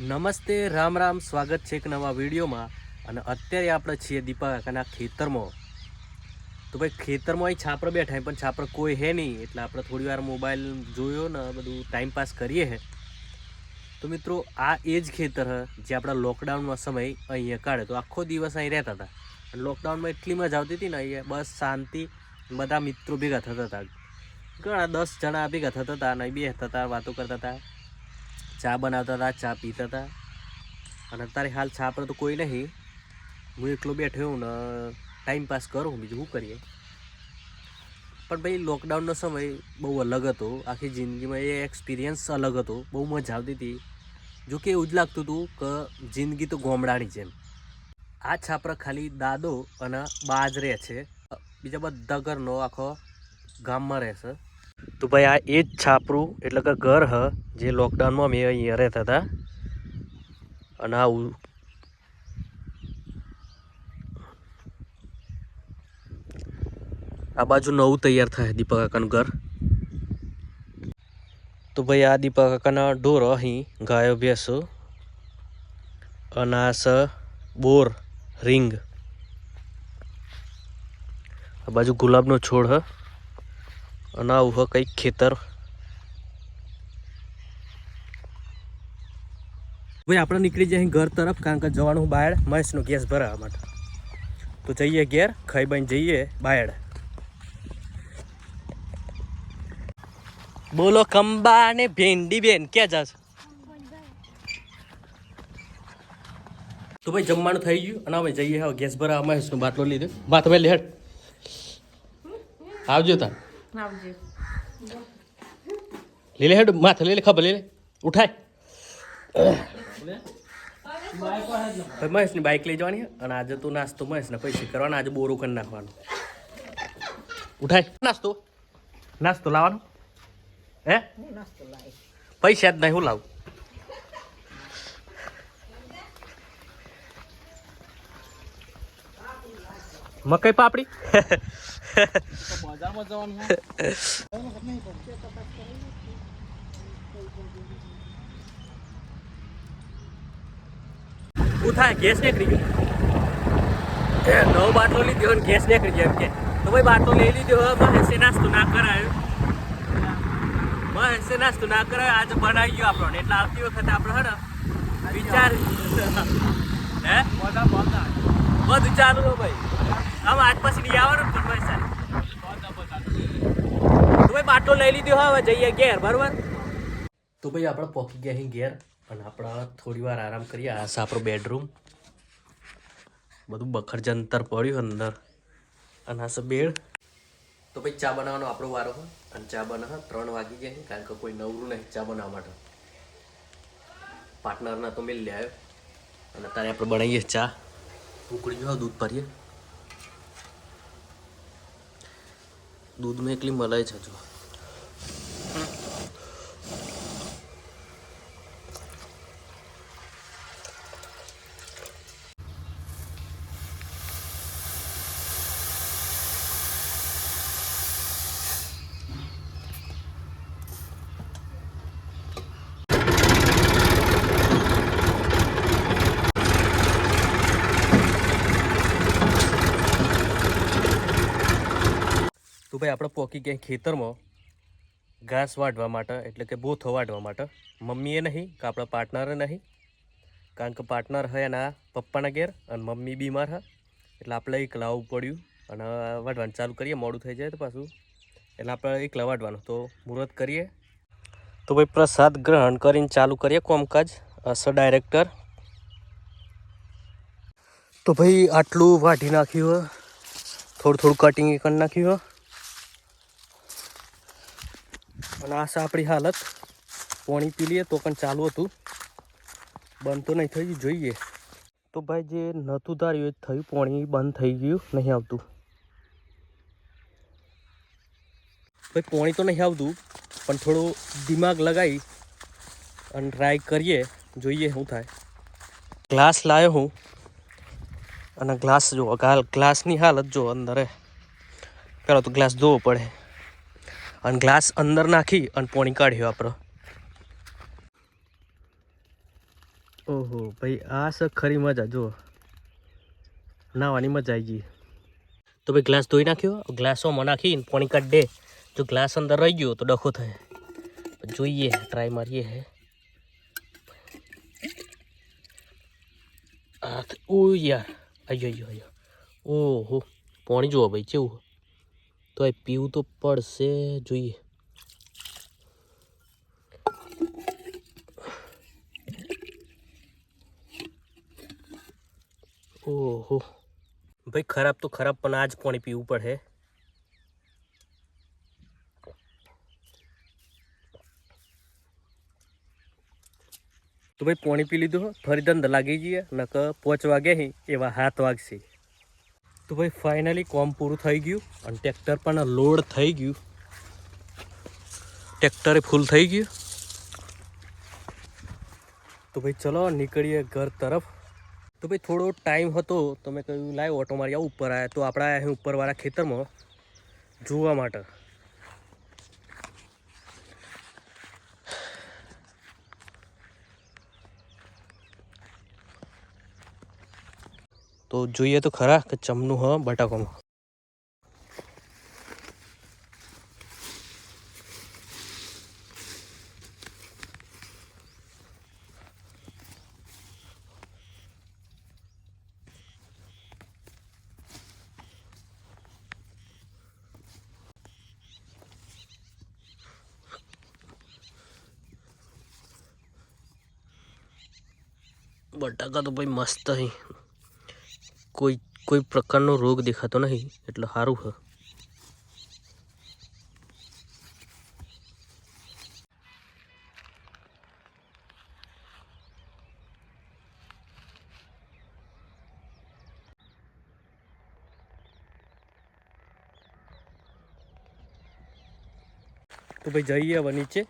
નમસ્તે, રામ રામ, સ્વાગત છે એક નવા વિડીયોમાં. અને અત્યારે આપણે છીએ દીપકાકાના ખેતરમાં. તો ભાઈ, ખેતરમાં અહીં છાપર બેઠા પણ છાપર કોઈ હે નહીં. એટલે આપણે થોડી વાર મોબાઈલ જોયો ને બધું ટાઈમ પાસ કરીએ હે. તો મિત્રો, આ એ જ ખેતર જે આપણા લોકડાઉનનો સમય અહીંયા કાઢે. તો આખો દિવસ અહીં રહેતા હતા. અને લોકડાઉનમાં એટલી મજા આવતી હતી ને, અહીંયા બસ, શાંતિ બધા મિત્રો ભેગા થતા હતા. ઘણા દસ જણા ભેગા થતા હતા અને બે હતા, વાતો કરતા હતા. ચા બનાવતા હતા, ચા પીતા હતા. અને અત્યારે હાલ ચા પર તો કોઈ નહીં. હું એકલો બેઠો હું ને ટાઈમ પાસ કરું બીજું શું કરીએ? પણ ભાઈ લોકડાઉનનો સમય બહુ અલગ હતો. આખી જિંદગીમાં એ એક્સપિરિયન્સ અલગ હતો. બહુ મજા આવતી હતી. જો કે એવું જ લાગતું હતું કે જિંદગી તો ગોમડાની જેમ. આ છાપરા ખાલી દાદો અને બા જ રહે છે. બીજા બધા ઘરનો આખો ગામમાં રહેશે તો ભાઈ આ એ જ છાપરું, એટલે કે ઘર હ, જે લોકડાઉનમાં મેં અહીંયા રહેતા હતા અને આ આ બાજુ નવું તૈયાર થાય દીપક કાકાનું ઘર. તો ભાઈ આ દીપક કાકાના ઢોર અહીં, ગાયો, ભેંસો. અને આ સ બોર, રિંગ. આ બાજુ ગુલાબનો છોડ હ. અને આવું હ કંઈક ખેતર. ભાઈ, આપણે નીકળી જઈએ ઘર તરફ, કારણ કે જવાનું બાયડ. મહેશનો ગેસ ભરાવા માટે. તો જઈએ ઘેર ખાઈ બાઈ જઈએ બાયડ. બોલો કંબા અને ભેંડી બેન, ક્યાં જાસ તો ભાઈ, જમવાનું થઈ ગયું. અને હવે જઈએ હવે ગેસ ભરાવા, મહેશનો બાટલો લીધો. બાત મેં લેટ આવજો તાર. આવજે. લે લે હેડ, માથે લે લે ખબર લે લે ઉઠાય મહેશની બાઇક લઈ જવાની અને આજે તું નાસ્તો મહેશને પૈસા કરવાના, આજે બોરું કરી નાખવાનું. ઉઠાય. નાસ્તો? નાસ્તો લાવવાનો? હે? પૈસા જ નહીં, હું લાવું? મકઈ પાપડી? બજારમાં જવાનું ગેસ નીકળી ગયો. નવો બાટલો લીધો ને ગેસ નીકળી ગયો એમ કે. તો ભાઈ બાટલો લઈ લીધો હવે મહેશે નાસ્તો ના કરાયો. મહેશે નાસ્તો ના કરાયો આજે બનાવી ગયો આપણને એટલે આવતી વખતે આપણે હે ને વિચાર હે? બધું ચાલુ ભાઈ. આમ આજ પછી નહીં આવવાનું પણ પૈસા તો ભાઈ બાટલો લઈ લીધો હવે જઈએ ઘેર, બરોબર? તો ભાઈ આપણે પહોંચી ગયા અહીં ઘેર અને આપણે થોડી વાર આરામ કરીએ. આ છે બેડરૂમ. બધું બખર જંતર પડ્યું અંદર. અને આ બેડ. તો ભાઈ ચા બનાવવાનો આપણો વારો હોય અને ચા બનાવવા ત્રણ વાગી ગયા કારણ કે કોઈ નવરું નહીં ચા બનાવવા માટે. પાર્ટનરના તો મેં લે આવ્યો. અને અત્યારે આપણે બનાવીએ ચા. ઉકળી ગયો દૂધ ભરીએ. દૂધમાં એકલી મલાઈ છે જો. તો ભાઈ આપણે પોકી ગયા ખેતરમાં ઘાસ વાઢવા માટે, એટલે કે બોથો વાઢવા માટે. મમ્મીએ નહીં કે આપણા પાર્ટનરે નહીં, કારણ કે પાર્ટનર હોય એના પપ્પાના ઘેર અને મમ્મી બીમાર હા. એટલે આપણે એકલા આવવું પડ્યું અને વાઢવાનું ચાલુ કરીએ, મોડું થઈ જાય તો પાછું. એટલે આપણે એકલા વાઢવાનું, તો મુહૂર્ત કરીએ. તો ભાઈ પ્રસાદ ગ્રહણ કરીને ચાલુ કરીએ કોમકાજ, અસ ડાયરેક્ટર. તો ભાઈ આટલું વાઢી નાખ્યું હે. થોડું થોડું કટિંગ કરી નાખ્યું હે. અને આ છે હાલત. પાણી પી લઈએ તો પણ ચાલુ હતું. બંધ તો નહીં થયું જોઈએ. તો ભાઈ જે નહોતું ધાર્યું એ થયું. પાણી બંધ થઈ ગયું, નહીં આવતું. ભાઈ પાણી તો નહીં આવતું, પણ થોડું દિમાગ લગાવી અને ટ્રાય કરીએ. જોઈએ શું થાય. ગ્લાસ લાવ્યો હું. અને ગ્લાસ જો ગ્લાસની હાલત જો અંદર પહેલાં તો ગ્લાસ ધોવો પડે. અને ગ્લાસ અંદર નાખી અને પોણી કાઢ્યો આપણો. ઓહો, ભાઈ, આ સ ખરી મજા, જુઓ. નાવાની મજા આવી ગઈ. તો ભાઈ ગ્લાસ ધોઈ નાખ્યો ગ્લાસોમાં નાખીને પોણી કાઢ દે. જો ગ્લાસ અંદર રહી ગયો તો ડખો થાય. જોઈએ ટ્રાય મારીએ હે. હાથ ઓ યાર, આયો અયો આયો. ઓહો, પોણી જુઓ ભાઈ, કેવું તો એ પીવું તો પડશે, જોઈએ. ઓહો. ભાઈ, ખરાબ તો ખરાબ, પણ આ જ પાણી પીવું પડે. તો ભાઈ, પાણી પી લીધું ફરી દંદ લાગી જઈએ નક પોચ વાગે એવા હાથ વાગશે. તો ભાઈ ફાઇનલી કોમ પૂરું થઈ ગયું અને ટ્રેક્ટર પણ લોડ થઈ ગયું. ટ્રેક્ટરે ફૂલ થઈ ગયું. તો ભાઈ, ચલો નીકળીએ ઘર તરફ. તો ભાઈ, થોડો ટાઈમ હતો તો મેં કહ્યું લાવ ઓટો મારી આવું ઉપર આવ્યા તો આપણા અહીં ઉપરવાળા ખેતરમાં જોવા માટે. તો જોઈએ તો ખરા કે ચમનું હ બટાકોમાં બટાકા તો ભાઈ મસ્ત હી કોઈ કોઈ પ્રકારનો રોગ દેખાતો નહીં એટલે સારું હ. તો ભાઈ જઈએ હવે નીચે.